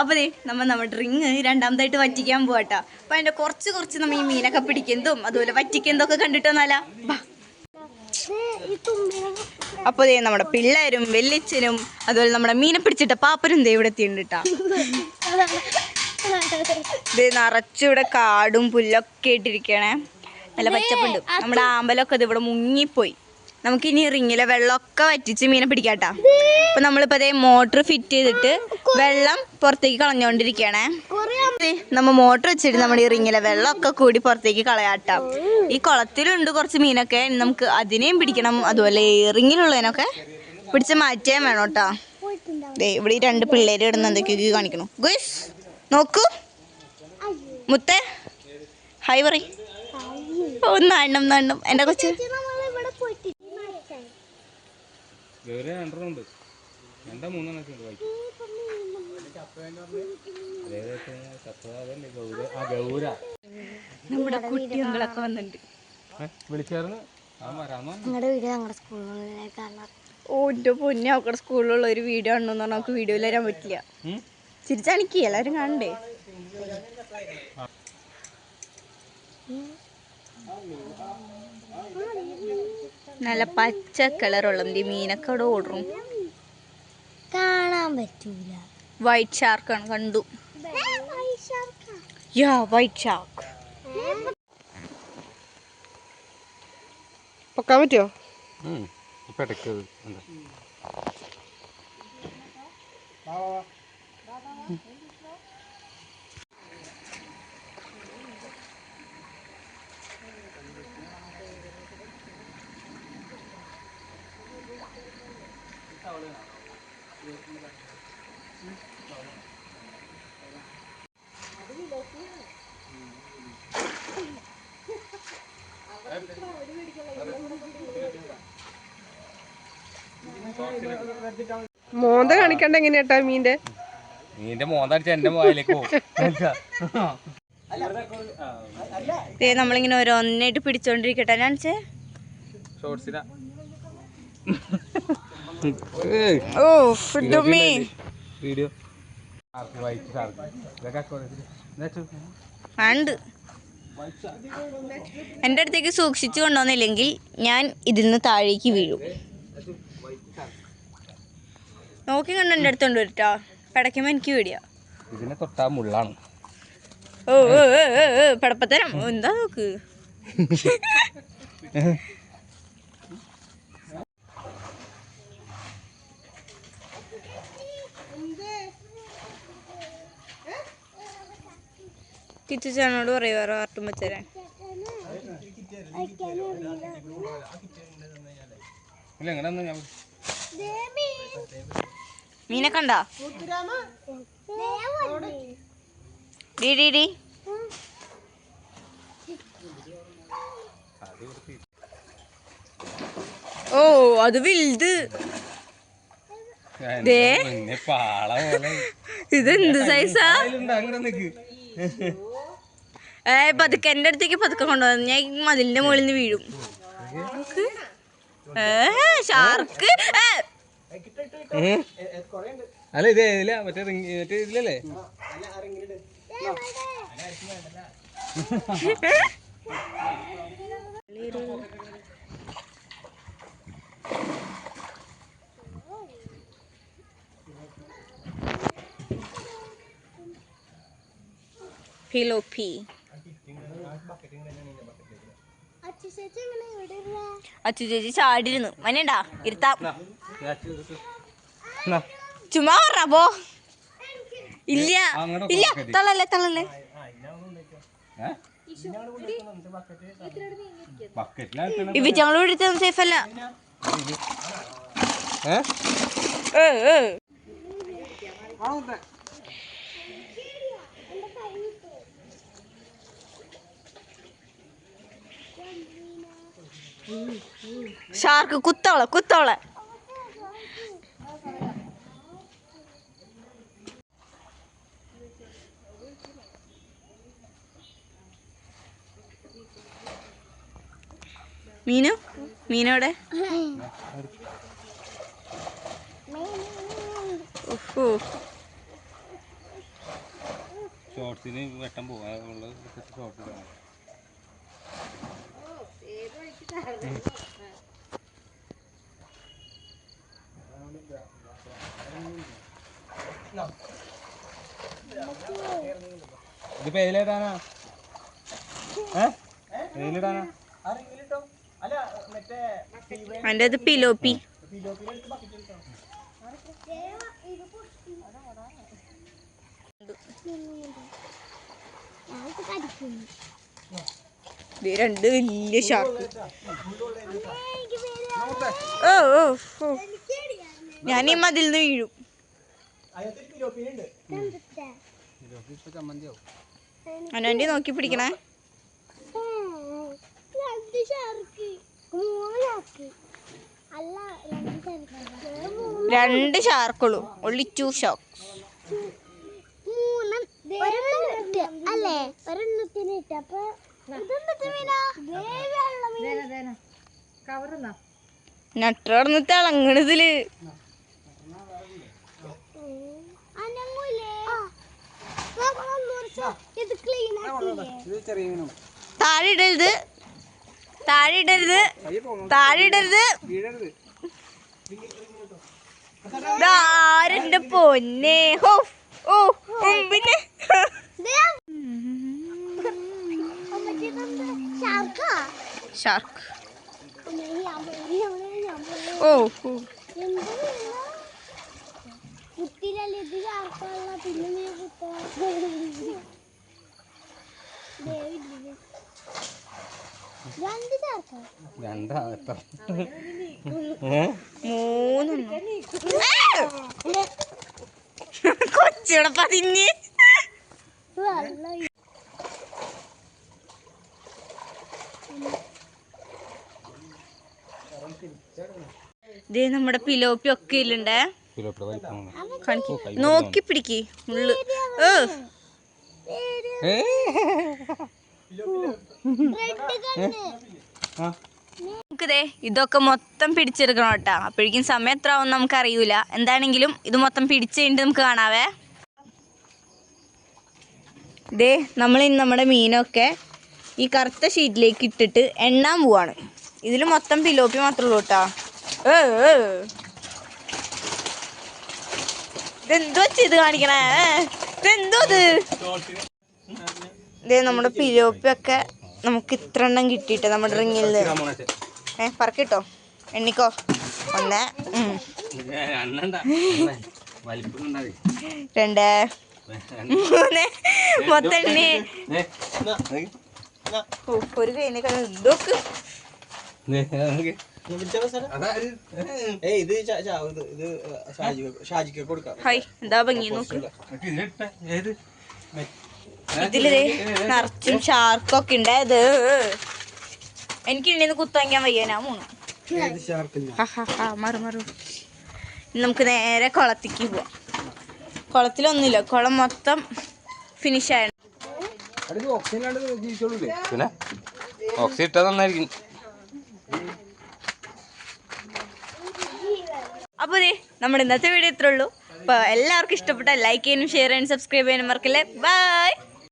അപ്പോൾ ദേ നമ്മൾ നമ്മുടെ റിങ് രണ്ടാമതായിട്ട് വറ്റിക്കാൻ പോകട്ടോ അപ്പം അതിന്റെ കുറച്ച് കുറച്ച് നമ്മൾ ഈ മീനൊക്കെ പിടിക്കുന്നതും അതുപോലെ വറ്റിക്കുന്നതൊക്കെ കണ്ടിട്ട് വന്നാലാ ബാ. അപ്പോൾ ദേ നമ്മുടെ പിള്ളേരും വെല്ലിച്ചനും അതുപോലെ നമ്മുടെ മീനെ പിടിച്ചിട്ട പാപ്പരും ദേ ഇവിടെ എത്തിയിട്ടുണ്ട് കേട്ടോ ഇത് നിറച്ചിവിടെ കാടും പുല്ലൊക്കെ ഇട്ടിരിക്കണേ. നല്ല പച്ചപ്പുണ്ട്. നമ്മുടെ ആമ്പലൊക്കെ ഇത് ഇവിടെ മുങ്ങിപ്പോയി. നമുക്കിനി റിങ്ങിലെ വെള്ളമൊക്കെ വറ്റിച്ച് മീനെ പിടിക്കാട്ടാ. അപ്പൊ നമ്മളിപ്പോ അതേ മോട്ടർ ഫിറ്റ് ചെയ്തിട്ട് വെള്ളം പുറത്തേക്ക് കളഞ്ഞോണ്ടിരിക്കണേ. ദേ, നമ്മ മോട്ടർ വെച്ചിട്ട് നമ്മുടെ ഈ റിങ്ങിലെ വെള്ളമൊക്കെ കൂടി പുറത്തേക്ക് കളയാട്ടാ. ഈ കുളത്തിലുണ്ട് കുറച്ച് മീനൊക്കെ നമുക്ക് അതിനെയും പിടിക്കണം. അതുപോലെ ഈ റിങ്ങിലുള്ളതിനൊക്കെ പിടിച്ച് മാറ്റിയാൻ വേണം കേട്ടാ ഇവിടെ ഈ രണ്ട് പിള്ളേര് ഇടുന്ന എന്തൊക്കെയൊക്കെ കാണിക്കണം. ഗുയ്സ് നോക്കൂ. മുത്തേ ഹൈ പറ ഓ അണ്ണം നണ്ണം എന്റെ കൊച്ച്. ഗൗര രണ്ടെണ്ണം ഉണ്ട് രണ്ടോ മൂന്നെണ്ണൊക്കെ ഉണ്ട് നമ്മുടെ കുട്ടികളൊക്കെ വന്നിട്ടുണ്ട്. വിളിച്ചായിരുന്നു? ആ വരാന്ന് പറഞ്ഞു. നിങ്ങളുടെ വീട് ഞങ്ങളുടെ സ്കൂളിലേക്ക് കാണാം ഓ പൊന്നെ അവക്കടെ സ്കൂളിലുള്ള ഒരു വീഡിയോ ആണെന്ന് പറഞ്ഞാൽ നമുക്ക് വീഡിയോയിൽ വരാൻ പറ്റില്ല. ചിരിച്ചണിക്ക് എല്ലാവരും കാണണ്ടേ? നല്ല പച്ച കളറുള്ള എന്തി മീനൊക്കെ അവിടെ ഓടും കാണാൻ പറ്റൂല. വൈറ്റ് ഷാർക്ക് ആണ് കണ്ടു. യാ വൈറ്റ് ഷാർക്ക് പൊക്കാൻ പറ്റുമോ ഉം. ഇപ്പൊ ഇടയ്ക്ക് മോന്ത കാണിക്കണ്ട എങ്ങനെയാട്ടാ മീന്റെ മീന്റെ മോന്തടിച്ച എന്റെ വായിലേക്ക് പോകും. നമ്മളിങ്ങനെ ഓരോന്നായിട്ട് പിടിച്ചോണ്ടിരിക്കട്ടെ. ഞാൻ ഷോർട്സിനാ ഓ food me video shark white shark ഇതൊക്കെ അക്കൗണ്ടിൽ ഉണ്ട് എന്റെ അടുത്തേക്ക് സൂക്ഷിച്ചു കൊണ്ടുവന്നില്ലെങ്കിൽ ഞാൻ ഇതിൽ നിന്ന് താഴേക്ക് വീഴും. നോക്കി കണ്ട് എന്റെ അടുത്തുണ്ട് കേട്ടോ പടക്കുമ്പോ എനിക്ക് പേടിയാ. ഇതിനെ തൊട്ടാ മുള്ളാണ്. ഓ ഓ ഓ, ഓ, ഓ, പടപ്പത്തരം. എന്താ നോക്ക്? കിച്ചുചാനോട് പറയുക വേറെ ആർട്ടും വെച്ചേരാൻ മീനെ കണ്ടാ? D D D. ഓ അത് വലുത്. ഇതെന്ത് സൈസാ ഏ പതുക്കെ എന്റെ അടുത്തേക്ക് പതുക്കെ കൊണ്ടുവന്നു. ഞാൻ ഈ മതിലിന്റെ മുകളിൽ നിന്ന് വീഴും. ഷാർക്ക് അല്ല ഇത് ഇതില മറ്റേ മറ്റേ ഇതിലല്ലേ? അച്ചു ചേച്ചി ചാടിയിരുന്നു. മനണ്ടാ ഇരുത്താം. ചുമ്മാ പറഞ്ഞപ്പോ ഇല്ല ഇല്ല. തള്ളല്ലേ തള്ളല്ലേ. ഇവ ഞങ്ങൾ എടുത്ത സേഫ് അല്ല. ഏ, ഏ. ഷാർക്ക് കുത്തോളെ കുത്തോളെ. മീനു മീനോടെ. ഷോർട്സിന് വെട്ടം പോവാ ഷോർട്സ് കാണാം ഇത് പേരിലിടാനാ ഏ? പേരിലിടാനാ അതിന്റെ അത് പിലോപ്പി. കടിക്കുന്നു. ഇത് രണ്ട് വലിയ ഷാർക്ക് ഓ ഓ ഓ. ഞാൻ ഈ മതിൽ നിന്ന് വീഴും അനാന്റെ നോക്കി പിടിക്കണേ. രണ്ട് ഷാർക്കുള്ളൂ ഒള്ളി ടു ഷോക്സ് അല്ലേ? ഒരെണ്ണത്തിന് ഇട്ട്. നട്ടറന്ന് തിളങ്ങണതിൽ താഴെ ഇടരുത് താഴെ ഇടരുത് താഴെ ഇടരുത് പൊന്നെ? ഹോ ഓ പിന്നെ ഷാർക്കാ ഷാർക്ക് അമ്മേ, അമ്മേ, അമ്മേ, അമ്മേ. ഓ ഓ. എന്ത് മീനാ? കുത്തിയിലല്ലേ ഇത് ഷാർക്കുള്ള പിന്നെ നീ കുത്താ ദേവില്ലേ? രണ്ട് ഷാർക്കാ രണ്ടാ എത്ര മൂന്നെണ്ണം. കൊച്ചിയുടെ പതിഞ്ഞ്. നമ്മുടെ പിലോപ്പി ഒക്കെ ഇല്ലുണ്ടേ. നോക്കി പിടിക്ക്. ആ നമുക്കിതേ ഇതൊക്കെ മൊത്തം പിടിച്ചെടുക്കണം കേട്ടാ. അപ്പോഴേക്കും സമയം എത്ര ആവും നമുക്ക് അറിയൂല എന്താണെങ്കിലും ഇത് മൊത്തം പിടിച്ച് കഴിഞ്ഞിട്ട് നമുക്ക് കാണാവേ. ദേ നമ്മൾ ഇന്ന് നമ്മുടെ മീനൊക്കെ ഈ കറുത്ത ഷീറ്റിലേക്ക് ഇട്ടിട്ട് എണ്ണാൻ പോവാണ്. ഇതിൽ മൊത്തം പിലോപ്പി മാത്രമേ ഉള്ളൂ കേട്ടാ. ഇതെന്തോ ചെയ്ത് കാണിക്കണേ? ഇതെന്തോ ഇത്? നമ്മുടെ പിലോപ്പിയൊക്കെ നമുക്ക് ഇത്ര എണ്ണം കിട്ടിയിട്ട് നമ്മുടെ റിങ്ങിൽ ഏ പറക്കിട്ടോ. എണ്ണിക്കോ. ഒന്ന് രണ്ട് മൂന്ന് മൊത്തം എണ്ണി. ഒരു കൈനൊക്കെ ഇതൊക്കെ ഹായ് എന്താ ഭംഗി? നോക്ക്. ഏത്? ഇതിൽ നിറച്ചും ഷാർക്കൊക്കെ ഉണ്ടായത് എനിക്ക് ഇണ്ണിന്ന് കുത്തങ്ങിയാൻ വയ്യ ഞാൻ മൂന്ന്. മറു മറു. നമുക്ക് നേരെ കുളത്തേക്ക് പോവാം. കുളത്തിലൊന്നുമില്ല കുളം മൊത്തം ഫിനിഷ് ആയ. ഓക്സിജൻ പിന്നെ? ഓക്സി ഇട്ടാ നന്നായിരിക്കും. അപ്പോൾ ദേ നമ്മുടെ ഇന്നത്തെ വീഡിയോ ഇത്രേ ഉള്ളൂ. അപ്പോൾ എല്ലാവർക്കും ഇഷ്ടപ്പെട്ട ലൈക്ക് ചെയ്യാനും ഷെയർ ചെയ്യാനും സബ്സ്ക്രൈബ് ചെയ്യാനും മറക്കല്ലേ? ബൈ